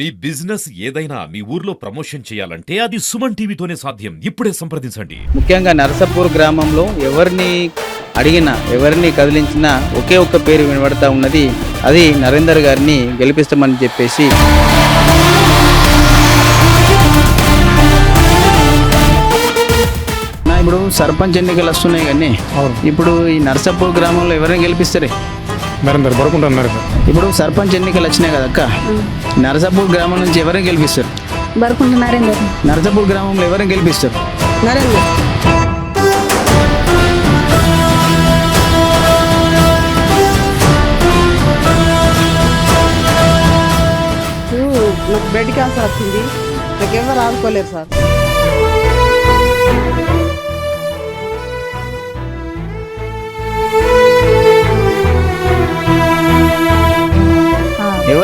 మీ business ఏదైనా మీ ఊర్లో promotion చేయాలంటే అది సుమన్ టీవీతోనే సాధ్యం. ఇప్పుడే సంప్రదించండి. ముఖ్యంగా నరసపూర్ గ్రామంలో ఎవరిని అడిగినా ఎవరిని కదిలించినా ఒకే ఒక్క పేరు వినబడతా ఉన్నది. అది నరేందర్ గారిని గెలిపిస్తామని చెప్పేసి. నా ఇప్పుడు సర్పంచ్ ఎన్నికలు వస్తున్నాయి కానీ ఇప్పుడు ఈ నరసపూర్ గ్రామంలో ఎవరిని గెలిపిస్తారే? నరేందర్ బరుకుంటాను నరేందర్ ఇప్పుడు సర్పంచ్ ఎన్నికలు వచ్చినాయి కదా అక్క. నరసాపూర్ గ్రామం నుంచి ఎవరిని గెలిపిస్తారు? బరుకుంట నరేందర్. నరసాపూర్ గ్రామంలో ఎవరిని గెలిపిస్తారు? నరేందర్. నాకు బెడ్ క్యాన్సర్ వచ్చింది. నాకు ఎవరు ఆదుకోలేరు సార్.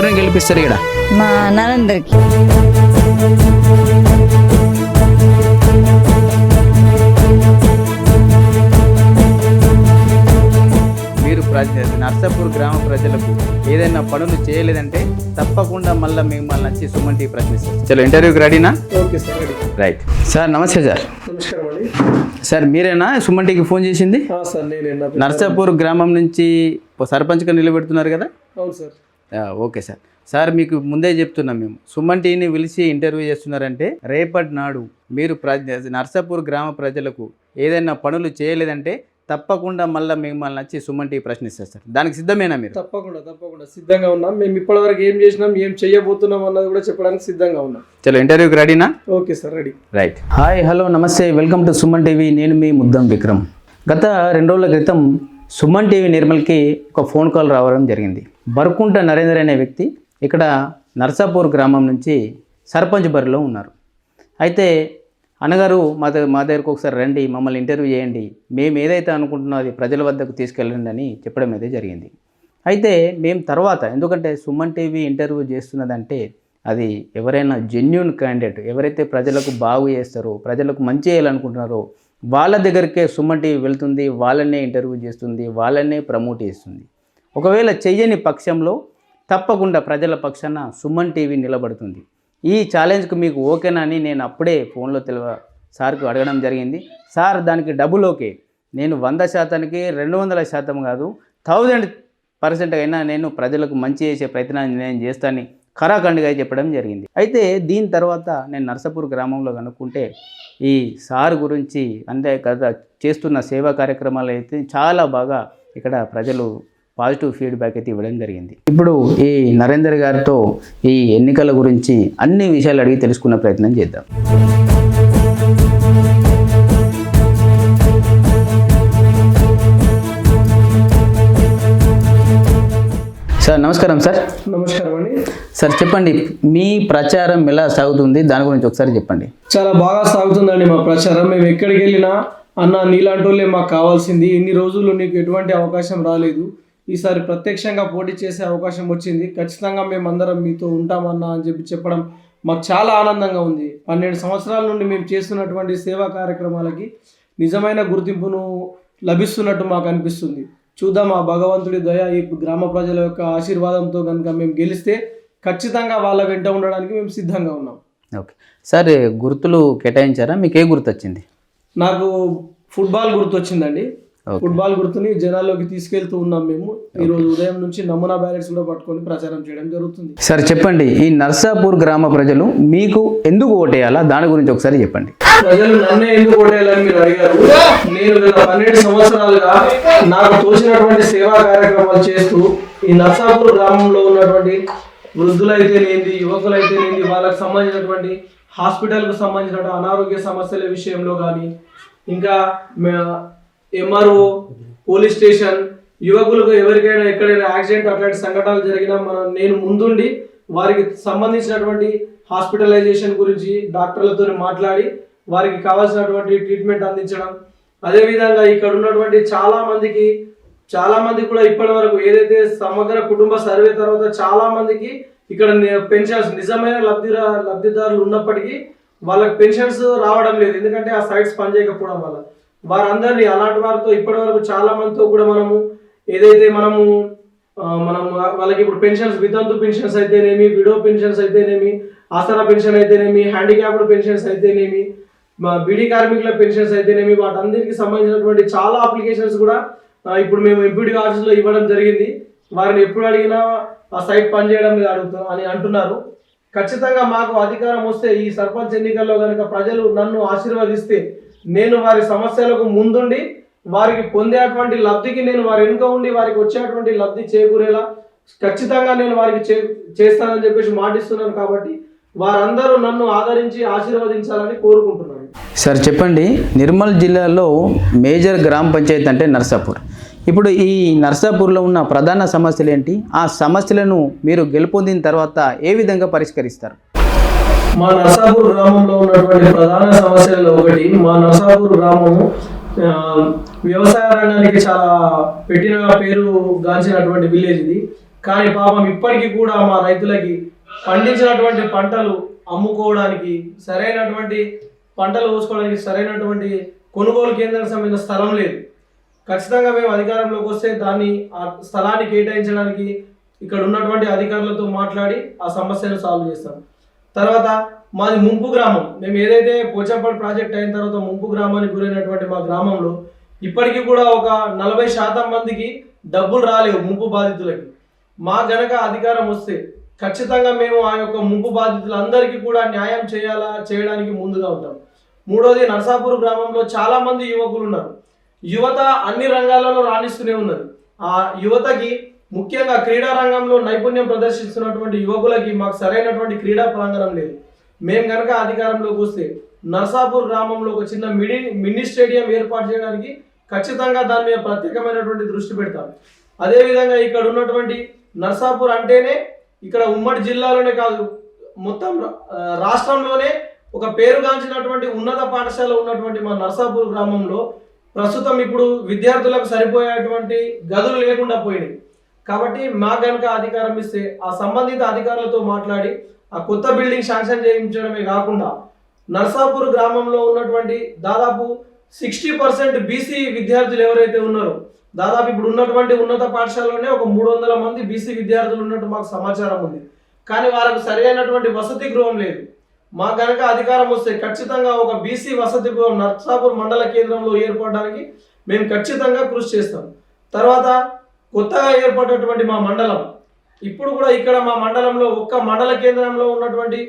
ఎవరిని గెలిపిస్తారు ఇక్కడ మా నరేందర్కి మీరు ప్రజ నర్సాపూర్ గ్రామ ప్రజలకు ఏదైనా పనులు చేయలేదంటే తప్పకుండా మళ్ళీ మిమ్మల్ని వచ్చి సుమన్ టీ ప్రశ్నిస్తారు. చలో ఇంటర్వ్యూకి రెడీనా? Okay sir ready. Right. Sir నమస్తే సార్. నమస్కారం అండి. సార్ మీరేనా సుమన్ టీకి ఫోన్ చేసింది? సార్ నేనే నర్సాపూర్ గ్రామం నుంచి సర్పంచ్గా నిలబెడుతున్నారు కదా? అవును సార్. Okay sir. సార్ మీకు ముందే చెప్తున్నాం మేము. సుమన్ టీని పిలిచి ఇంటర్వ్యూ చేస్తున్నారంటే రేపటి నాడు మీరు ప్రజ నర్సాపూర్ గ్రామ ప్రజలకు ఏదైనా పనులు చేయలేదంటే తప్పకుండా మళ్ళీ మిమ్మల్ని వచ్చి సుమన్ టీ ప్రశ్నిస్తారు సార్. దానికి సిద్ధమేనా మీరు? తప్పకుండా తప్పకుండా. సిద్ధంగా ఉన్నాం. మేము ఇప్పటివరకు ఏం చేసినాం ఏం చేయబోతున్నాం అన్నది కూడా చెప్పడానికి సిద్ధంగా ఉన్నాం. చలో ఇంటర్వ్యూకి రెడీనా? Okay sir ready. Right. Hi hello నమస్తే. Welcome to Suman TV. నేను మీ ముద్దం విక్రమ్. గత రెండు రోజుల క్రితం సుమన్ టీవీ నిర్మల్కి ఒక ఫోన్ కాల్ రావడం జరిగింది. బరుకుంట నరేందర్ అనే వ్యక్తి ఇక్కడ నర్సాపూర్ గ్రామం నుంచి సర్పంచ్ బరిలో ఉన్నారు. అయితే అన్నగారు మా దగ్గర మా దగ్గరకు ఒకసారి రండి మమ్మల్ని ఇంటర్వ్యూ చేయండి. మేము ఏదైతే అనుకుంటున్నో అది ప్రజల వద్దకు తీసుకెళ్ళండి అని చెప్పడం అయితే జరిగింది. అయితే మేము తర్వాత ఎందుకంటే సుమన్ టీవీ ఇంటర్వ్యూ చేస్తున్నదంటే అది ఎవరైనా జెన్యున్ క్యాండిడేట్ ఎవరైతే ప్రజలకు బాగు చేస్తారో ప్రజలకు మంచి చేయాలనుకుంటున్నారో వాళ్ళ దగ్గరికే సుమన్ టీవీ వెళ్తుంది వాళ్ళనే ఇంటర్వ్యూ చేస్తుంది వాళ్ళనే ప్రమోట్ చేస్తుంది. ఒకవేళ చెయ్యని పక్షంలో తప్పకుండా ప్రజల పక్షాన సుమన్ టీవీ నిలబడుతుంది. ఈ ఛాలెంజ్కి మీకు ఓకేనా అని నేను అప్పుడే ఫోన్లో తెలివ సార్కు అడగడం జరిగింది. సార్ దానికి డబుల్ ఓకే. నేను వంద శాతానికి రెండు వందల శాతం కాదు థౌజండ్ పర్సెంట్ అయినా నేను ప్రజలకు మంచి చేసే ప్రయత్నాన్ని నేను చేస్తానని ఖరాఖండిగా చెప్పడం జరిగింది. అయితే దీని తర్వాత నేను నర్సపూర్ గ్రామంలో కనుక్కుంటే ఈ సార్ గురించి అంతే కదా చేస్తున్న సేవా కార్యక్రమాలు అయితే చాలా బాగా ఇక్కడ ప్రజలు పాజిటివ్ ఫీడ్బ్యాక్ అయితే ఇవ్వడం జరిగింది. ఇప్పుడు ఈ నరేందర్ గారితో ఈ ఎన్నికల గురించి అన్ని విషయాలు అడిగి తెలుసుకునే ప్రయత్నం చేద్దాం. సార్ నమస్కారం సార్. నమస్కారం అండి. సార్ చెప్పండి మీ ప్రచారం ఎలా సాగుతుంది? దాని గురించి ఒకసారి చెప్పండి. చాలా బాగా సాగుతుందండి మా ప్రచారం. మేము ఎక్కడికి వెళ్ళినా అన్న నీలాంటి వాళ్ళే మాకు కావాల్సింది. ఇన్ని రోజులు నీకు ఎటువంటి అవకాశం రాలేదు. ఈసారి ప్రత్యక్షంగా పోటీ చేసే అవకాశం వచ్చింది. ఖచ్చితంగా మేమందరం మీతో ఉంటామన్నా అని చెప్పి చెప్పడం మాకు చాలా ఆనందంగా ఉంది. పన్నెండు సంవత్సరాల నుండి మేము చేస్తున్నటువంటి సేవా కార్యక్రమాలకి నిజమైన గుర్తింపును లభిస్తున్నట్టు మాకు అనిపిస్తుంది. చూద్దాం ఆ భగవంతుడి దయ ఈ గ్రామ ప్రజల యొక్క ఆశీర్వాదంతో కనుక మేము గెలిస్తే ఖచ్చితంగా వాళ్ళ వెంట ఉండడానికి మేము సిద్ధంగా ఉన్నాం. ఓకే. సార్ గుర్తులు కేటాయించారా? మీకు ఏ గుర్తు వచ్చింది నాకు ఫుట్బాల్ గుర్తు వచ్చిందండి. ఫుట్బాల్ గుర్తుని జనాల్లోకి తీసుకెళ్తూ ఉన్నాం మేము. ఈ రోజు ఉదయం నుంచి నమూనా బ్యాలెట్స్ కూడా పట్టుకొని ప్రచారం చేయడం జరుగుతుంది. సార్ చెప్పండి. ఈ నర్సాపూర్ గ్రామ ప్రజలు మీకు ఎందుకు ఓటేయాలా? దాని గురించి ఒకసారి చెప్పండి. ప్రజలు నన్నే ఎందుకు ఓటేయాలని మీరు అడిగారు? నేను గత పన్నెండు సంవత్సరాలుగా నాకు తోచినటువంటి సేవా కార్యక్రమాలు చేస్తూ ఈ నర్సాపూర్ గ్రామంలో ఉన్నటువంటి వృద్ధులైతేనేంది యువకులైతేనేంది వాళ్ళకి సంబంధించినటువంటి హాస్పిటల్కు సంబంధించిన అనారోగ్య సమస్యల విషయంలో కానీ ఇంకా ఎంఆర్ఓ పోలీస్ స్టేషన్ యువకులకు ఎవరికైనా ఎక్కడైనా యాక్సిడెంట్ అట్లాంటి సంఘటనలు జరిగినా మనం నేను ముందుండి వారికి సంబంధించినటువంటి హాస్పిటలైజేషన్ గురించి డాక్టర్లతో మాట్లాడి వారికి కావాల్సినటువంటి ట్రీట్మెంట్ అందించడం. అదేవిధంగా ఇక్కడ ఉన్నటువంటి చాలామందికి చాలామంది కూడా ఇప్పటి వరకు ఏదైతే సమగ్ర కుటుంబ సర్వే తర్వాత చాలామందికి ఇక్కడ పెన్షన్స్ నిజమైన లబ్ధి లబ్ధిదారులు ఉన్నప్పటికీ వాళ్ళకి పెన్షన్స్ రావడం లేదు. ఎందుకంటే ఆ సైట్స్ పనిచేయకపోవడం వల్ల. వారందరినీ అలాంటి వారితో ఇప్పటి వరకు చాలా మందితో కూడా మనము ఏదైతే మనము మనం వాళ్ళకి ఇప్పుడు పెన్షన్స్ వితంతు పెన్షన్స్ అయితేనేమి విడో పెన్షన్స్ అయితేనేమి ఆసరా పెన్షన్ అయితేనేమి హ్యాండిక్యాప్డ్ పెన్షన్స్ అయితేనేమి మా బీడీ కార్మికుల పెన్షన్స్ అయితేనేమి వాటన్నిటికి సంబంధించినటువంటి చాలా అప్లికేషన్స్ కూడా ఇప్పుడు మేము ఎంపీడీ ఆఫీస్లో ఇవ్వడం జరిగింది. వారిని ఎప్పుడు అడిగినా ఆ సైట్ పనిచేయడం లేదు అడుగుతాం అని అంటున్నారు. ఖచ్చితంగా మాకు అధికారం వస్తే ఈ సర్పంచ్ ఎన్నికల్లో కనుక ప్రజలు నన్ను ఆశీర్వదిస్తే నేను వారి సమస్యలకు ముందుండి వారికి పొందేటువంటి లబ్ధికి నేను వారి వెనుక ఉండి వారికి వచ్చేటువంటి లబ్ధి చేకూరేలా ఖచ్చితంగా నేను వారికి చే చేస్తానని చెప్పేసి మాటిస్తున్నాను కాబట్టి వారందరూ నన్ను ఆదరించి ఆశీర్వదించాలని కోరుకుంటున్నాను. సార్ చెప్పండి. నిర్మల్ జిల్లాలో మేజర్ గ్రామ పంచాయతీ అంటే నర్సాపూర్. ఇప్పుడు ఈ నర్సాపూర్లో ఉన్న ప్రధాన సమస్యలు ఏంటి? ఆ సమస్యలను మీరు గెలుపొందిన తర్వాత ఏ విధంగా పరిష్కరిస్తారు? మా నర్సాపూర్ గ్రామంలో ఉన్నటువంటి ప్రధాన సమస్యలలో ఒకటి మా నర్సాపూర్ గ్రామము వ్యవసాయ రంగానికి చాలా పెట్టిన పేరు గాంచినటువంటి విలేజ్ ఇది. కానీ పాపం ఇప్పటికీ కూడా మా రైతులకి పండించినటువంటి పంటలు అమ్ముకోవడానికి సరైనటువంటి పంటలు కోసుకోవడానికి సరైనటువంటి కొనుగోలు కేంద్రానికి సంబంధించిన స్థలం లేదు. ఖచ్చితంగా మేము అధికారంలోకి వస్తే దాన్ని ఆ స్థలాన్ని కేటాయించడానికి ఇక్కడ ఉన్నటువంటి అధికారులతో మాట్లాడి ఆ సమస్యను సాల్వ్ చేస్తాం. తర్వాత మాది ముంపు గ్రామం. మేము ఏదైతే పోచంపల్లి ప్రాజెక్ట్ అయిన తర్వాత ముంపు గ్రామానికి గురైనటువంటి మా గ్రామంలో ఇప్పటికీ కూడా ఒక నలభై శాతం మందికి డబ్బులు రాలేవు ముంపు బాధితులకి. మా గనక అధికారం వస్తే ఖచ్చితంగా మేము ఆ యొక్క ముంపు బాధితులందరికీ కూడా న్యాయం చేయాలా చేయడానికి ముందుగా ఉంటాం. మూడోది నర్సాపూర్ గ్రామంలో చాలామంది యువకులు ఉన్నారు. యువత అన్ని రంగాలలో రాణిస్తూనే ఉన్నది ఆ యువతకి ముఖ్యంగా క్రీడా రంగంలో నైపుణ్యం ప్రదర్శిస్తున్నటువంటి యువకులకి మాకు సరైనటువంటి క్రీడా ప్రాంగణం లేదు. మేము కనుక అధికారంలోకి వస్తే నర్సాపూర్ గ్రామంలో ఒక చిన్న మిడి మినీ స్టేడియం ఏర్పాటు చేయడానికి ఖచ్చితంగా దాని మీద ప్రత్యేకమైనటువంటి దృష్టి పెడతాం. అదేవిధంగా ఇక్కడ ఉన్నటువంటి నర్సాపూర్ అంటేనే ఇక్కడ ఉమ్మడి జిల్లాలోనే కాదు మొత్తం రాష్ట్రంలోనే ఒక పేరుగాంచినటువంటి ఉన్నత పాఠశాల ఉన్నటువంటి మా నర్సాపూర్ గ్రామంలో ప్రస్తుతం ఇప్పుడు విద్యార్థులకు సరిపోయేటువంటి గదులు లేకుండా పోయినాయి. కాబట్టి మా కనుక అధికారం ఇస్తే ఆ సంబంధిత అధికారులతో మాట్లాడి ఆ కొత్త బిల్డింగ్ శాంక్షన్ చేయించడమే కాకుండా నర్సాపూర్ గ్రామంలో ఉన్నటువంటి దాదాపు సిక్స్టీ పర్సెంట్ బీసీ విద్యార్థులు ఎవరైతే ఉన్నారో దాదాపు ఇప్పుడు ఉన్నటువంటి ఉన్నత పాఠశాలలోనే ఒక మూడు వందల మంది బీసీ విద్యార్థులు ఉన్నట్టు మాకు సమాచారం ఉంది. కానీ వారికి సరైనటువంటి వసతి గృహం లేదు. మా కనుక అధికారం వస్తే ఖచ్చితంగా ఒక బీసీ వసతి గృహం నర్సాపూర్ మండల కేంద్రంలో ఏర్పడడానికి మేము ఖచ్చితంగా కృషి చేస్తాం. తర్వాత కొత్తగా ఏర్పడినటువంటి మా మండలం. ఇప్పుడు కూడా ఇక్కడ మా మండలంలో ఒక్క మండల కేంద్రంలో ఉన్నటువంటి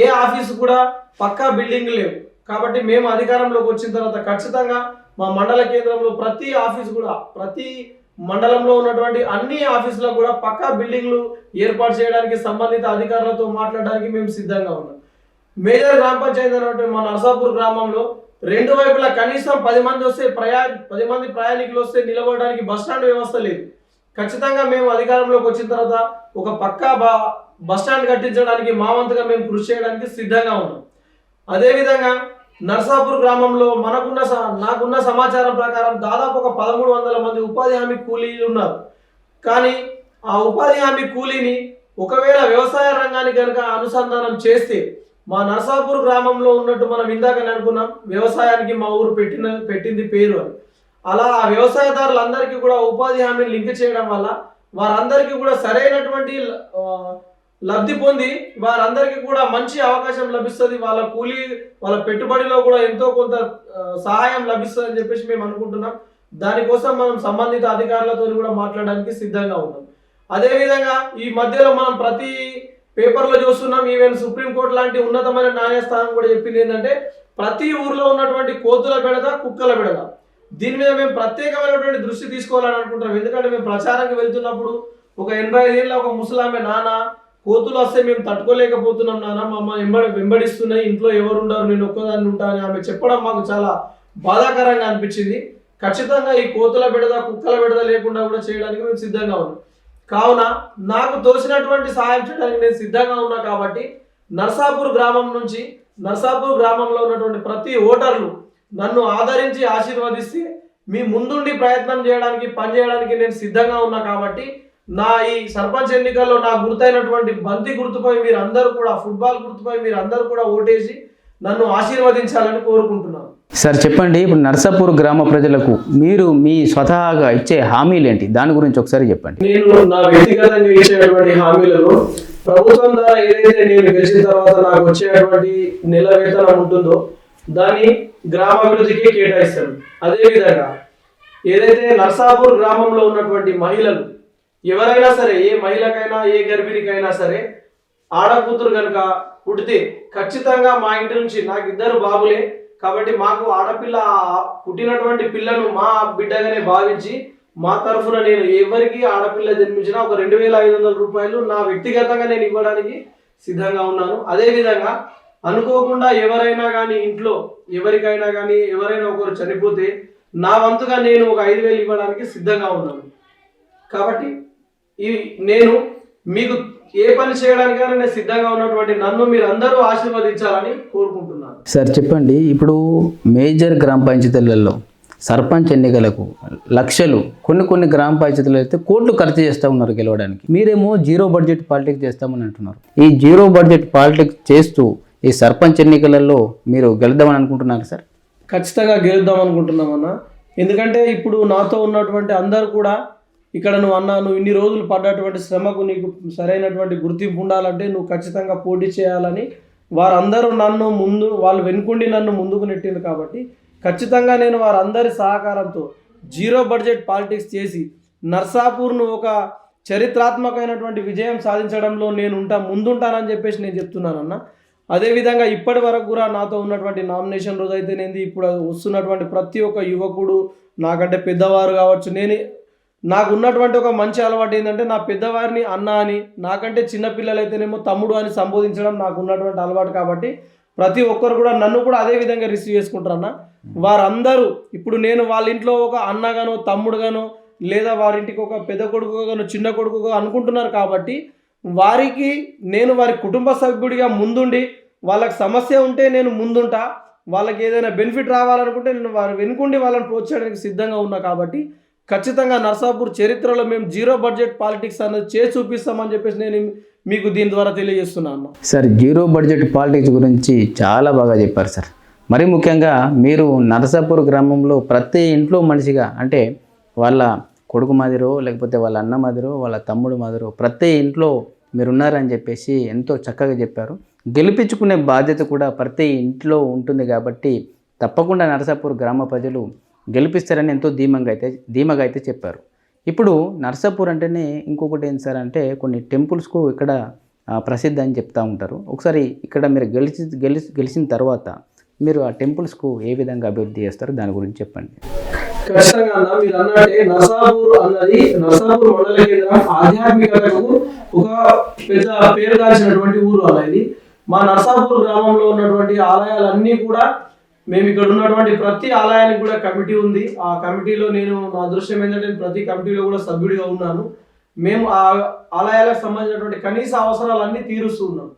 ఏ ఆఫీసు కూడా పక్కా బిల్డింగ్ లేవు. కాబట్టి మేము అధికారంలోకి వచ్చిన తర్వాత ఖచ్చితంగా మా మండల కేంద్రంలో ప్రతి ఆఫీస్ కూడా ప్రతి మండలంలో ఉన్నటువంటి అన్ని ఆఫీసులకు కూడా పక్కా బిల్డింగ్లు ఏర్పాటు చేయడానికి సంబంధిత అధికారులతో మాట్లాడడానికి మేము సిద్ధంగా ఉన్నాం. మేజర్ గ్రామ పంచాయతీ అనేటువంటి మా నరసాపూర్ గ్రామంలో రెండు వైపులా కనీసం పది మంది వస్తే ప్రయా పది మంది ప్రయాణికులు వస్తే నిలబడడానికి బస్ స్టాండ్ వ్యవస్థ లేదు. ఖచ్చితంగా మేము అధికారంలోకి వచ్చిన తర్వాత ఒక పక్కా బా బస్ స్టాండ్ కట్టించడానికి మా వంతుగా మేము కృషి చేయడానికి సిద్ధంగా ఉన్నాం. అదేవిధంగా నర్సాపూర్ గ్రామంలో మనకున్న స- నాకున్న సమాచారం ప్రకారం దాదాపు ఒక పదమూడు వందల మంది ఉపాధి హామీ కూలీలు ఉన్నారు. కానీ ఆ ఉపాధి హామీ కూలీని ఒకవేళ వ్యవసాయ రంగానికి కనుక అనుసంధానం చేస్తే మా నర్సాపూర్ గ్రామంలో ఉన్నట్టు మనం ఇందాక అనుకున్నాం వ్యవసాయానికి మా ఊరు పెట్టిన పెట్టింది పేరు అని. అలా ఆ వ్యవసాయదారులందరికీ కూడా ఉపాధి హామీని లింక్ చేయడం వల్ల వారందరికీ కూడా సరైనటువంటి లబ్ధి పొంది వారందరికీ కూడా మంచి అవకాశం లభిస్తుంది. వాళ్ళ కూలీ వాళ్ళ పెట్టుబడిలో కూడా ఎంతో కొంత సహాయం లభిస్తుంది అని చెప్పేసి మేము అనుకుంటున్నాం. దానికోసం మనం సంబంధిత అధికారులతో కూడా మాట్లాడడానికి సిద్ధంగా ఉన్నాం. అదేవిధంగా ఈ మధ్యలో మనం ప్రతి పేపర్లో చూస్తున్నాం ఈవెన్ సుప్రీంకోర్టు లాంటి ఉన్నతమైన న్యాయస్థానం కూడా చెప్పింది ఏంటంటే ప్రతి ఊర్లో ఉన్నటువంటి కోతుల బెడద కుక్కల బెడద. దీని మీద మేము ప్రత్యేకమైనటువంటి దృష్టి తీసుకోవాలని అనుకుంటున్నాం. ఎందుకంటే మేము ప్రచారానికి వెళ్తున్నప్పుడు ఒక ఎనభై ఐదేళ్ళ ఒక ముసలామె నాన్న కోతులు వస్తే మేము తట్టుకోలేకపోతున్నాం నాన్న మమ్మల్ని వెంబడి వెంబడిస్తున్నాయి ఇంట్లో ఎవరు ఉండరు నేను ఒక్కదాన్ని ఉంటా అని ఆమె చెప్పడం మాకు చాలా బాధాకరంగా అనిపించింది. ఖచ్చితంగా ఈ కోతుల బిడద కుక్కల బిడద లేకుండా కూడా చేయడానికి మేము సిద్ధంగా ఉన్నాం. కావున నాకు తోసినటువంటి సహాయం చేయడానికి నేను సిద్ధంగా ఉన్నా కాబట్టి నర్సాపూర్ గ్రామం నుంచి నర్సాపూర్ గ్రామంలో ఉన్నటువంటి ప్రతి ఓటర్లు నన్ను ఆదరించి ఆశీర్వదిస్తే మీ ముందుండి ప్రయత్నం చేయడానికి పనిచేయడానికి నేను సిద్ధంగా ఉన్నా కాబట్టి నా ఈ సర్పంచ్ ఎన్నికల్లో నా గుర్తైనటువంటి బంతి గుర్తుపై మీరు అందరూ కూడా ఫుట్బాల్ గుర్తుపై మీరు అందరూ కూడా ఓటేసి నన్ను ఆశీర్వదించాలని కోరుకుంటున్నాను. సార్ చెప్పండి ఇప్పుడు నర్సాపూర్ గ్రామ ప్రజలకు మీరు మీ స్వతహాగా ఇచ్చే హామీలు ఏంటి? దాని గురించి ఒకసారి చెప్పండి. నేను నా వ్యక్తిగతంగా ఇచ్చేటువంటి హామీలను ప్రభుత్వం ద్వారా ఏదైతే నేను గెలిచిన తర్వాత నాకు వచ్చేటువంటి నెల వేతనం ఉంటుందో దాన్ని గ్రామాభివృద్ధికి కేటాయిస్తాను అదేవిధంగా ఏదైతే నర్సాపూర్ గ్రామంలో ఉన్నటువంటి మహిళలు ఎవరైనా సరే ఏ మహిళకైనా ఏ గర్భిణికైనా సరే ఆడకూతురు కనుక పుడితే ఖచ్చితంగా మా ఇంటి నుంచి నాకు ఇద్దరు బాబులే. కాబట్టి మాకు ఆడపిల్ల పుట్టినటువంటి పిల్లను మా బిడ్డగానే భావించి మా తరఫున నేను ఎవరికి ఆడపిల్ల జన్మించినా ఒక రెండు వేల ఐదు వందల రూపాయలు నా వ్యక్తిగతంగా నేను ఇవ్వడానికి సిద్ధంగా ఉన్నాను. అదేవిధంగా అనుకోకుండా ఎవరైనా కానీ ఇంట్లో ఎవరికైనా కానీ ఎవరైనా ఒకరు చనిపోతే నా వంతుగా నేను ఒక ఐదు వేలు ఇవ్వడానికి సిద్ధంగా ఉన్నాను. కాబట్టి ఈ నేను మీకు ఏ పని చేయడానికైనా నేను సిద్ధంగా ఉన్నటువంటి నన్ను మీరు అందరూ ఆశీర్వదించాలని కోరుకుంటున్నాను. సార్ చెప్పండి. ఇప్పుడు మేజర్ గ్రామ పంచాయతీలలో సర్పంచ్ ఎన్నికలకు లక్షలు కొన్ని కొన్ని గ్రామ పంచాయతీలు అయితే కోట్లు ఖర్చు చేస్తూ ఉన్నారు గెలవడానికి. మీరేమో జీరో బడ్జెట్ పాలిటిక్స్ చేస్తామని అంటున్నారు. ఈ జీరో బడ్జెట్ పాలిటిక్స్ చేస్తూ ఈ సర్పంచ్ ఎన్నికలలో మీరు గెలుద్దామని అనుకుంటున్నారు సార్? ఖచ్చితంగా గెలుద్దాం అనుకుంటున్నామన్న ఎందుకంటే ఇప్పుడు నాతో ఉన్నటువంటి అందరు కూడా ఇక్కడ నువ్వు అన్నా నువ్వు ఇన్ని రోజులు పడ్డటువంటి శ్రమకు నీకు సరైనటువంటి గుర్తింపు ఉండాలంటే నువ్వు ఖచ్చితంగా పోటీ చేయాలని వారందరూ నన్ను ముందు వాళ్ళు వెనుకుండి నన్ను ముందుకు నెట్టింది కాబట్టి ఖచ్చితంగా నేను వారందరి సహకారంతో జీరో బడ్జెట్ పాలిటిక్స్ చేసి నర్సాపూర్ను ఒక చరిత్రాత్మకమైనటువంటి విజయం సాధించడంలో నేను ఉంటా ముందుంటానని చెప్పేసి నేను చెప్తున్నానన్నా. అదేవిధంగా ఇప్పటి వరకు కూడా నాతో ఉన్నటువంటి నామినేషన్ రోజు అయితేనేది ఇప్పుడు వస్తున్నటువంటి ప్రతి ఒక్క యువకుడు నాకంటే పెద్దవారు కావచ్చు. నేను నాకు ఉన్నటువంటి ఒక మంచి అలవాటు ఏంటంటే నా పెద్దవారిని అన్న అని నాకంటే చిన్నపిల్లలైతేనేమో అయితేనేమో తమ్ముడు అని సంబోధించడం నాకు ఉన్నటువంటి అలవాటు కాబట్టి ప్రతి ఒక్కరు కూడా నన్ను కూడా అదే విధంగా రిసీవ్ చేసుకుంటారన్న వారందరూ ఇప్పుడు నేను వాళ్ళ ఇంట్లో ఒక అన్నగానో తమ్ముడుగానో లేదా వారింటికి ఒక పెద్ద కొడుకుగానో చిన్న కొడుకుగా అనుకుంటున్నారు కాబట్టి వారికి నేను వారి కుటుంబ సభ్యుడిగా ముందుండి వాళ్ళకి సమస్య ఉంటే నేను ముందుంటా. వాళ్ళకి ఏదైనా బెనిఫిట్ రావాలనుకుంటే నేను వారు వెనుకుండి వాళ్ళని ప్రోత్సహించడానికి సిద్ధంగా ఉన్నా కాబట్టి ఖచ్చితంగా నర్సాపూర్ చరిత్రలో మేము జీరో బడ్జెట్ పాలిటిక్స్ అనేది చేసి చూపిస్తామని చెప్పేసి నేను మీకు దీని ద్వారా తెలియజేస్తున్నాను సార్ జీరో బడ్జెట్ పాలిటిక్స్ గురించి చాలా బాగా చెప్పారు సార్. మరి ముఖ్యంగా మీరు నరసాపూర్ గ్రామంలో ప్రతి ఇంట్లో మనిషిగా అంటే వాళ్ళ కొడుకు మాదిరో లేకపోతే వాళ్ళ అన్న మాదిరో వాళ్ళ తమ్ముడు మాదిరో ప్రతి ఇంట్లో మీరున్నారని చెప్పేసి ఎంతో చక్కగా చెప్పారు. గెలిపించుకునే బాధ్యత కూడా ప్రతి ఇంట్లో ఉంటుంది కాబట్టి తప్పకుండా నరసాపూర్ గ్రామ ప్రజలు గెలిపిస్తారని ఎంతో ధీమంగా అయితే ధీమగా అయితే చెప్పారు. ఇప్పుడు నర్సాపూర్ అంటేనే ఇంకొకటి ఏంటి సార్ అంటే కొన్ని టెంపుల్స్కు ఇక్కడ ప్రసిద్ధి అని చెప్తా ఉంటారు. ఒకసారి ఇక్కడ మీరు గెలిచి గెలిచి గెలిచిన తర్వాత మీరు ఆ టెంపుల్స్కు ఏ విధంగా అభివృద్ధి చేస్తారో? దాని గురించి చెప్పండి. ఖచ్చితంగా అన్న మీరు అన్నట్టే నర్సాపూర్ అన్నది నర్సాపూర్ మండల కేంద్రం ఆధ్యాత్మికతకు ఒక పెద్ద పేరుగాల్చినటువంటి ఊరు అన్న ఇది మా నర్సాపూర్ గ్రామంలో ఉన్నటువంటి ఆలయాలన్నీ కూడా మేము ఇక్కడ ఉన్నటువంటి ప్రతి ఆలయానికి కూడా కమిటీ ఉంది. ఆ కమిటీలో నేను నా అదృష్టం ఏంటంటే ప్రతి కమిటీలో కూడా సభ్యుడిగా ఉన్నాను. మేము ఆ ఆలయాలకు సంబంధించినటువంటి కనీస అవసరాలన్నీ తీరుస్తున్నాం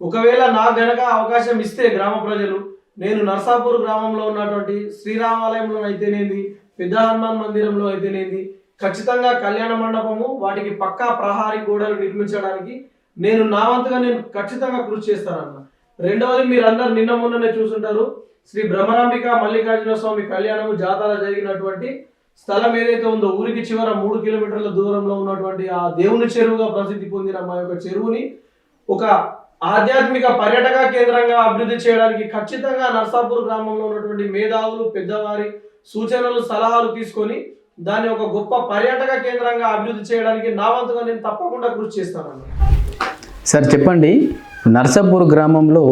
ఒకవేళ నాకు గనక అవకాశం ఇస్తే గ్రామ ప్రజలు నేను నర్సాపూర్ గ్రామంలో ఉన్నటువంటి శ్రీరామాలయంలో అయితేనేది పెద్ద హనుమాన్ మందిరంలో అయితేనేది ఖచ్చితంగా కళ్యాణ మండపము వాటికి పక్కా ప్రహారీ గోడలు నిర్మించడానికి నేను నా వంతుగా నేను ఖచ్చితంగా కృషి చేస్తానన్న. రెండవది మీరు అందరు నిన్న మొన్ననే చూసుంటారు శ్రీ బ్రహ్మరాంబిక మల్లికార్జున స్వామి కళ్యాణము జాతర జరిగినటువంటి స్థలం ఏదైతే ఉందో ఊరికి చివర మూడు కిలోమీటర్ల దూరంలో ఉన్నటువంటి ఆ దేవుని చెరువుగా ప్రసిద్ధి పొందిన మా యొక్క చెరువుని ఒక ఆధ్యాత్మిక పర్యటక కేంద్రంగా అభివృద్ధి చేయడానికి ఖచ్చితంగా నర్సాపూర్ గ్రామంలో ఉన్నటువంటి మేధావులు పెద్దవారి సూచనలు సలహాలు తీసుకొని దాన్ని ఒక గొప్ప పర్యాటక కేంద్రంగా అభివృద్ధి చేయడానికి నా వంతుగా నేను తప్పకుండా కృషి చేస్తానన్న. సార్ చెప్పండి. నర్సాపూర్ గ్రామంలో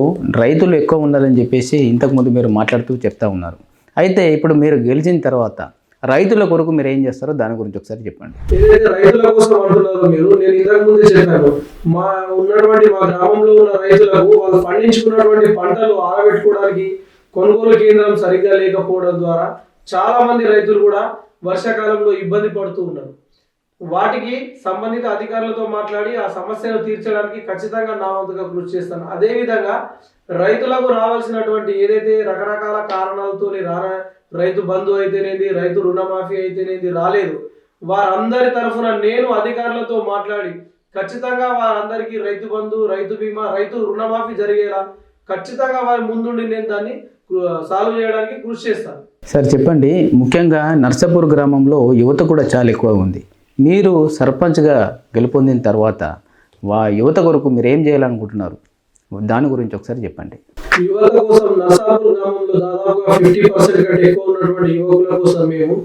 రైతులు ఎక్కువ ఉన్నారని చెప్పేసి ఇంతకుముందు మీరు మాట్లాడుతూ చెప్తా ఉన్నారు. అయితే ఇప్పుడు మీరు గెలిచిన తర్వాత రైతుల కొరకు మీరు ఏం చేస్తారో దాని గురించి ఒకసారి చెప్పండి. ఏదైతే రైతుల కోసం అంటున్నారో మీరు నేను ఇంతకు ముందే చెప్పాను. మా ఉన్నటువంటి మా గ్రామంలో ఉన్న రైతులకు వాళ్ళు పండించుకున్నటువంటి పంటలు ఆరబెట్టుకోవడానికి కొనుగోలు కేంద్రం సరిగ్గా లేకపోవడం ద్వారా చాలా మంది రైతులు కూడా వర్షాకాలంలో ఇబ్బంది పడుతూ ఉన్నారు. వాటికి సంబంధిత అధికారులతో మాట్లాడి ఆ సమస్యను తీర్చడానికి ఖచ్చితంగా నా వంతుగా కృషి చేస్తాను. అదేవిధంగా రైతులకు రావాల్సినటువంటి ఏదైతే రకరకాల కారణాలతో రా రైతు బంధు అయితేనేది రైతు రుణమాఫీ అయితేనేది రాలేదు వారందరి తరఫున నేను అధికారులతో మాట్లాడి ఖచ్చితంగా వారందరికీ రైతు బంధు రైతు బీమా రైతు రుణమాఫీ జరిగేలా ఖచ్చితంగా వారి ముందుండి నేను దాన్ని సాల్వ్ చేయడానికి కృషి చేస్తాను. సార్ చెప్పండి. ముఖ్యంగా నర్సాపూర్ గ్రామంలో యువత కూడా చాలా ఎక్కువ ఉంది. మీరు సర్పంచ్గా గెలుపొందిన తర్వాత వా యువత కొరకు మీరు ఏం చేయాలనుకుంటున్నారు? దాని గురించి ఒకసారి చెప్పండి. యువత కోసం నర్సాపూర్ గ్రామంలో దాదాపుగా ఫిఫ్టీ పర్సెంట్ కంటే ఎక్కువ ఉన్నటువంటి యువకుల కోసం మేము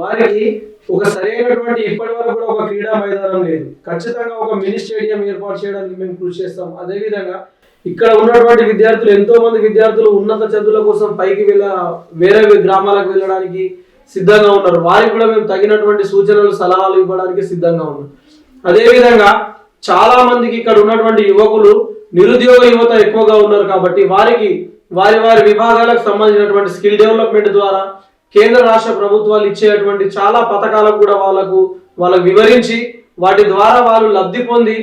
వారికి ఒక సరైనటువంటి ఇప్పటి వరకు కూడా ఒక క్రీడా మైదానం లేదు. ఖచ్చితంగా ఒక మినీ స్టేడియం ఏర్పాటు చేయడానికి మేము కృషి చేస్తాం. అదేవిధంగా ఇక్కడ ఉన్నటువంటి విద్యార్థులు ఎంతో మంది విద్యార్థులు ఉన్నత చదువుల కోసం పైకి వెళ్ళ వేరే గ్రామాలకు వెళ్ళడానికి సిద్ధంగా ఉన్నారు. వారికి కూడా మేము తగినటువంటి సూచనలు సలహాలు ఇవ్వడానికి సిద్ధంగా ఉన్నాం. అదేవిధంగా చాలా మందికి ఇక్కడ ఉన్నటువంటి యువకులు నిరుద్యోగ యువత ఎక్కువగా ఉన్నారు కాబట్టి వారికి వారి వారి విభాగాలకు సంబంధించినటువంటి స్కిల్ డెవలప్మెంట్ ద్వారా కేంద్ర రాష్ట్ర ప్రభుత్వాలు ఇచ్చేటువంటి చాలా పథకాలకు కూడా వాళ్ళకు వాళ్ళకు వివరించి వాటి ద్వారా వాళ్ళు లబ్ధి పొంది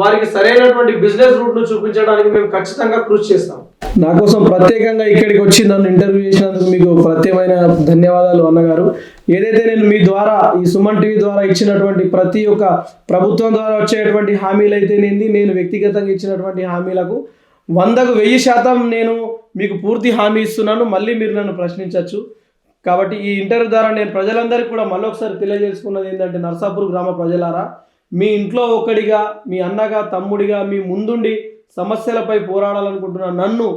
వారికి సరైనటువంటి బిజినెస్ రూట్ను చూపించడానికి మేము ఖచ్చితంగా కృషి చేస్తాం. నా కోసం ప్రత్యేకంగా ఇక్కడికి వచ్చి నన్ను ఇంటర్వ్యూ చేసినందుకు మీకు ప్రత్యేకమైన ధన్యవాదాలు అన్నగారు. ఏదైతే నేను మీ ద్వారా ఈ సుమన్ టీవీ ద్వారా ఇచ్చినటువంటి ప్రతి ఒక్క ప్రభుత్వం ద్వారా వచ్చేటువంటి హామీలు అయితే నేను వ్యక్తిగతంగా ఇచ్చినటువంటి హామీలకు వందకు వెయ్యి శాతం నేను మీకు పూర్తి హామీ ఇస్తున్నాను. మళ్ళీ మీరు నన్ను ప్రశ్నించవచ్చు కాబట్టి ఈ ఇంటర్వ్యూ ద్వారా నేను ప్రజలందరికీ కూడా మళ్ళొకసారి తెలియజేసుకున్నది ఏంటంటే నర్సాపూర్ గ్రామ ప్రజలారా మీ ఇంట్లో ఒక్కడిగా మీ అన్నగా తమ్ముడిగా మీ ముందుండి సమస్యలపై పోరాడాలనుకుంటున్న నన్ను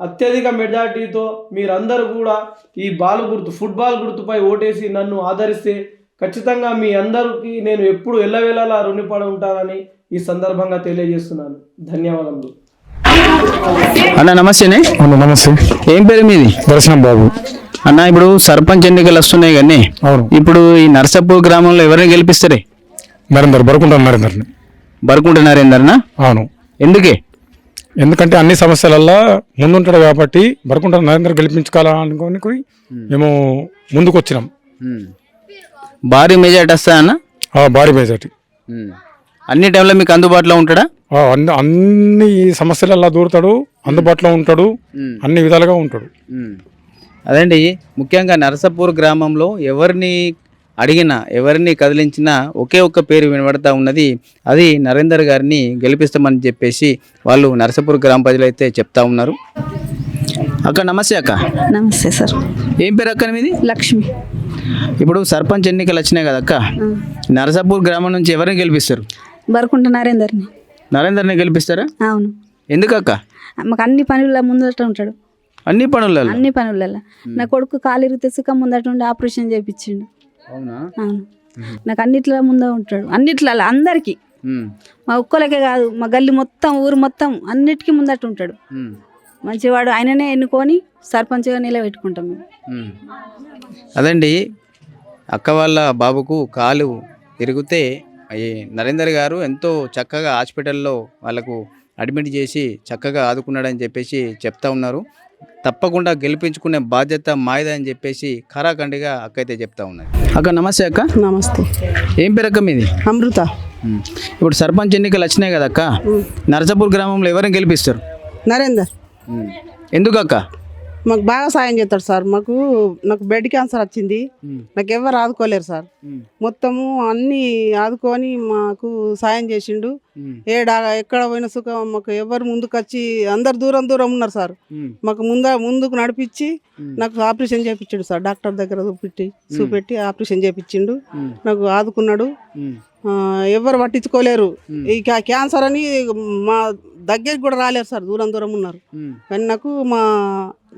అత్యధిక మెజార్టీతో మీరందరూ కూడా ఈ బాల్ గుర్తు ఫుట్బాల్ గుర్తుపై ఓటేసి నన్ను ఆదరిస్తే ఖచ్చితంగా మీ అందరికీ నేను ఎప్పుడు ఎల్లవేళలా రుణపడి ఉంటానని ఈ సందర్భంగా తెలియజేస్తున్నాను. ధన్యవాదములు. అన్న నమస్తేనే అవును నమస్తే. ఏం పేరు మీది? దర్శనం బాబు. అన్న ఇప్పుడు సర్పంచ్ ఎన్నికలు వస్తున్నాయి కానీ అవును. ఇప్పుడు ఈ నర్సాపూర్ గ్రామంలో ఎవరిని గెలిపిస్తారే? నరేందర్ బరుకుంటాను నరేందర్ని. బరుకుంట నరేందర్నా? అవును. ఎందుకే? ఎందుకంటే అన్ని సమస్యలల్లో ముందుంటాడు కాబట్టి బరుకుంట నరేందర్ గెలిపించుకోవాలనుకొని మేము ముందుకు వచ్చినాం భారీ మెజార్టీ వస్తా అన్న? భారీ మెజార్టీ. అన్ని టైంలో మీకు అందుబాటులో ఉంటాడా? అన్ని అన్ని సమస్యలల్లో దూరుతాడు అందుబాటులో ఉంటాడు అన్ని విధాలుగా ఉంటాడు. అదండి ముఖ్యంగా నరసపూర్ గ్రామంలో ఎవరిని అడిగినా ఎవరిని కదిలించినా ఒకే ఒక్క పేరు వినబడతా ఉన్నది అది నరేందర్ గారిని గెలిపిస్తామని చెప్పేసి వాళ్ళు నరసపూర్ గ్రామ ప్రజలు అయితే చెప్తా ఉన్నారు. అక్క నమస్తే అక్క. నమస్తే సార్. ఏం పేరు అక్క మీది? లక్ష్మి. ఇప్పుడు సర్పంచ్ ఎన్నికలు వచ్చినాయి కదా అక్క. నరసాపూర్ గ్రామం నుంచి ఎవరిని గెలిపిస్తారు? బరుకుంట నరేందర్ని. నరేందర్ని గెలిపిస్తారా? అవును. ఎందుకక్క మాకు అన్ని పనుల ముందట ఉంటాడు. అన్ని పనులలో అన్ని పనులలో నా కొడుకు కాలు ఇరిగితే సుఖ ముందట ఉండి ఆపరేషన్ చేయించిండు. అవునా? నాకు అన్నిట్ల ముందే ఉంటాడు. అన్నిట్లలో అందరికీ. మా ఒక్కలకే కాదు మా గల్లి మొత్తం ఊరు మొత్తం అన్నిటికీ ముందట ఉంటాడు. మంచివాడు ఆయననే ఎన్నుకొని సర్పంచ్గా నిలబెట్టుకుంటాం మేము. అదండి అక్క వాళ్ళ బాబుకు కాలు ఇరిగితే ఈ నరేందర్ గారు ఎంతో చక్కగా హాస్పిటల్లో వాళ్ళకు అడ్మిట్ చేసి చక్కగా ఆదుకున్నాడని చెప్పేసి చెప్తా ఉన్నారు. తప్పకుండా గెలిపించుకునే బాధ్యత మాయదా అని చెప్పేసి ఖరాఖండిగా అక్క అయితే చెప్తా ఉన్నది అక్క నమస్తే అక్క. నమస్తే. ఏం పేరు అక్క మీది? అమృత. ఇప్పుడు సర్పంచ్ ఎన్నికలు వచ్చినాయి కదా అక్క. నరసాపూర్ గ్రామంలో ఎవరిని గెలిపిస్తారు? నరేందర్. ఎందుకు అక్క? మాకు బాగా సాయం చేస్తాడు సార్. మాకు నాకు బెడ్ క్యాన్సర్ వచ్చింది. నాకు ఎవరు ఆదుకోలేరు సార్. మొత్తము అన్ని ఆదుకొని మాకు సాయం చేసిండు. ఏడా ఎక్కడ పోయిన సుఖం మాకు ఎవరు ముందుకు వచ్చి అందరు దూరం దూరం ఉన్నారు సార్. మాకు ముంద ముందుకు నడిపించి నాకు ఆపరేషన్ చేపించిండు సార్. డాక్టర్ దగ్గర చూపెట్టి చూపెట్టి ఆపరేషన్ చేపించిండు. ఉమ్. నాకు ఆదుకున్నాడు. ఎవరు పట్టించుకోలేరు. ఈ క్యా- క్యాన్సర్ అని మా దగ్గరికి కూడా రాలేరు సార్. దూరం దూరం ఉన్నారు. కానీ నాకు మా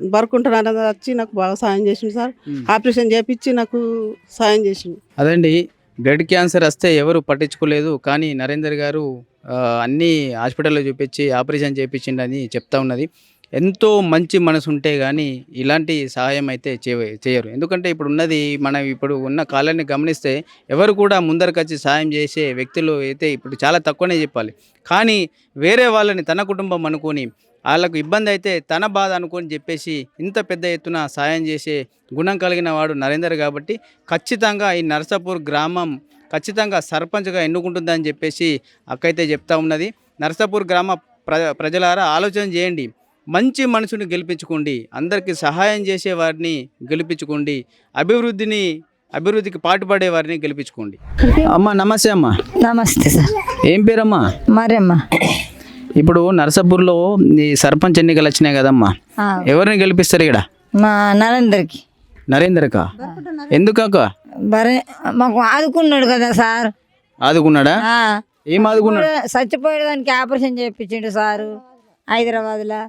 బరుకుంటున్నారని వచ్చి నాకు బాగా సాయం చేసిండు సార్. ఆపరేషన్ చేపించి నాకు సాయం చేసిండు. అదండి బ్లడ్ క్యాన్సర్ వస్తే ఎవరు పట్టించుకోలేదు. కానీ నరేందర్ గారు అన్ని హాస్పిటల్లో చూపించి ఆపరేషన్ చేయించిండని చెప్తా ఉన్నది. ఎంతో మంచి మనసు ఉంటే కానీ ఇలాంటి సహాయం అయితే చేయ చేయరు. ఎందుకంటే ఇప్పుడు ఉన్నది మనం ఇప్పుడు ఉన్న కాలాన్ని గమనిస్తే ఎవరు కూడా ముందరకు వచ్చి సాయం చేసే వ్యక్తులు అయితే ఇప్పుడు చాలా తక్కువనే చెప్పాలి. కానీ వేరే వాళ్ళని తన కుటుంబం అనుకొని వాళ్ళకు ఇబ్బంది అయితే తన బాధ అనుకొని చెప్పేసి ఇంత పెద్ద ఎత్తున సాయం చేసే గుణం కలిగిన వాడు నరేందర్ కాబట్టి ఖచ్చితంగా ఈ నరసాపూర్ గ్రామం ఖచ్చితంగా సర్పంచ్గా ఎన్నుకుంటుందని చెప్పేసి అక్కయితే చెప్తా ఉన్నది. నరసాపూర్ గ్రామ ప్ర ప్రజలారా ఆలోచన చేయండి. మంచి మనసుని గెలిపించుకోండి. అందరికీ సహాయం చేసే వారిని గెలిపించుకోండి. అభివృద్ధిని అభివృద్ధికి పాటుపడే వారిని గెలిపించుకోండి. అమ్మ నమస్తే అమ్మ. నమస్తే సార్. ఏం పేరమ్మా? మరమ్మ ఇప్పుడు నరసాపూర్లో ఈ సర్పంచ్ ఎన్నికలు వచ్చినాయి కదమ్మా. ఎవరిని గెలిపిస్తారు ఇక్కడ? మా నరేందర్కి. నరేంద్రక? ఎందుకక్క? బరే మాకు ఆదుకున్నాడు కదా సార్. ఆదుకున్నాడా? ఏం ఆదుకున్నాడు? చచ్చిపోయేదానికి ఆపరేషన్ చేయించిండు సారు హైదరాబాద్లో.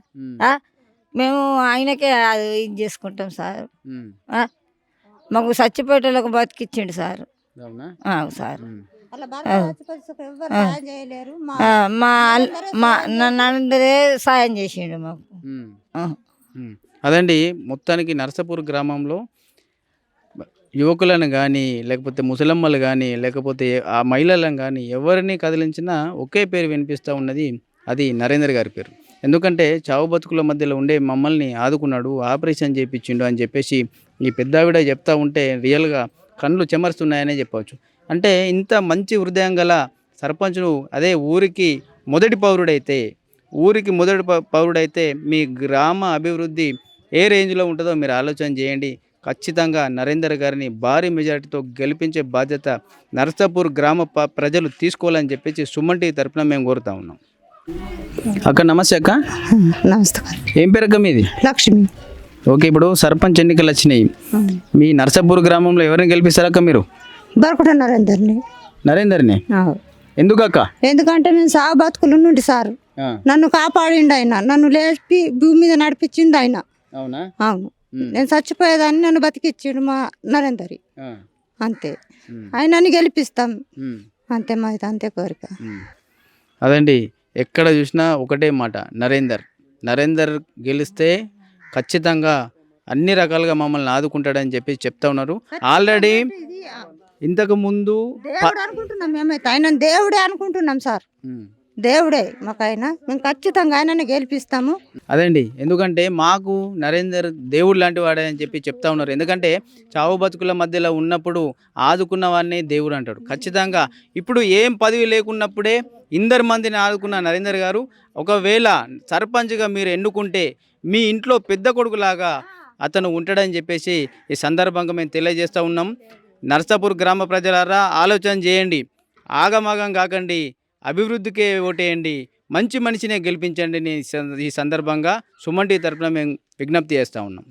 మేము ఆయనకే అది ఇది చేసుకుంటాం సార్. మాకు చచ్చిపోయేటోళ్ళకు బతికిచ్చిండు సార్. అవునా? సార్. మా సాయం చేసిండు మాకు. అదండి మొత్తానికి నరసపూర్ గ్రామంలో యువకులను కానీ లేకపోతే ముసలమ్మలు కానీ లేకపోతే ఆ మహిళలను కానీ ఎవరిని కదిలించినా ఒకే పేరు వినిపిస్తూ ఉన్నది అది నరేందర్ గారి పేరు. ఎందుకంటే చావు బతుకుల మధ్యలో ఉండే మమ్మల్ని ఆదుకున్నాడు ఆపరేషన్ చేయించిండు అని చెప్పేసి ఈ పెద్దావిడ చెప్తా ఉంటే రియల్గా కళ్ళు చెమరుస్తున్నాయనే చెప్పవచ్చు. అంటే ఇంత మంచి హృదయం గల సర్పంచ్ను అదే ఊరికి మొదటి పౌరుడైతే ఊరికి మొదటి పౌరుడైతే మీ గ్రామ అభివృద్ధి ఏ రేంజ్లో ఉంటుందో మీరు ఆలోచన చేయండి. ఖచ్చితంగా నరేందర్ గారిని భారీ మెజారిటీతో గెలిపించే బాధ్యత నరసాపూర్ గ్రామ ప- ప్రజలు తీసుకోవాలని చెప్పేసి సుమన్ టీ తరపున మేము కోరుతా ఉన్నాం. అక్క నమస్తే అక్క. నమస్కారం ఏం పేరు అక్క మీది? లక్ష్మి. ఓకే ఇప్పుడు సర్పంచ్ ఎన్నికలు వచ్చినాయి. మీ నరసాపూర్ గ్రామంలో ఎవరిని గెలిపిస్తారక్క మీరు? నరేందర్ని. నరేందర్ని? ఎందుకక్క? ఎందుకంటే నేను సాగు బతుకులు నుండి సార్. నన్ను కాపాడిండు ఆయన. నన్ను లేపి భూమి మీద నడిపించింది ఆయన. అవునా? అవును. నేను చచ్చిపోయేదాన్ని నన్ను బతికిచ్చిండు మా నరేందరి. అంతే. ఉమ్, ఆయనని గెలిపిస్తాం. అంతే మాది అంతే కోరిక. అదండి ఎక్కడ చూసినా ఒకటే మాట నరేందర్. నరేందర్ గెలిస్తే ఖచ్చితంగా అన్ని రకాలుగా మమ్మల్ని ఆదుకుంటాడని చెప్పి చెప్తా ఉన్నారు. ఆల్రెడీ ఇంతకు ముందు దేవుడు అనుకుంటున్నాం మేమైతే ఆయన దేవుడే అనుకుంటున్నాం సార్. దేవుడే మాకు ఆయన మేము ఖచ్చితంగా ఆయనని గెలిపిస్తాము. అదండి ఎందుకంటే మాకు నరేందర్ దేవుడు లాంటి వాడే అని చెప్పి చెప్తా ఉన్నారు. ఎందుకంటే చావు బతుకుల మధ్యలో ఉన్నప్పుడు ఆదుకున్న వాడిని దేవుడు అంటాడు. ఖచ్చితంగా. ఇప్పుడు ఏం పదవి లేకున్నప్పుడే ఇందరు మందిని ఆదుకున్న నరేందర్ గారు ఒకవేళ సర్పంచ్గా మీరు ఎన్నుకుంటే మీ ఇంట్లో పెద్ద కొడుకులాగా అతను ఉంటాడని చెప్పేసి ఈ సందర్భంగా మేము తెలియజేస్తూ ఉన్నాం. నర్సాపూర్ గ్రామ ప్రజలారా ఆలోచన చేయండి. ఆగమాగం కాకండి. అభివృద్ధికే ఓటేయండి. మంచి మనిషినే గెలిపించండి ఈ సందర్భంగా సుమంటి తరఫున తరపున మేము విజ్ఞప్తి చేస్తూ ఉన్నాం.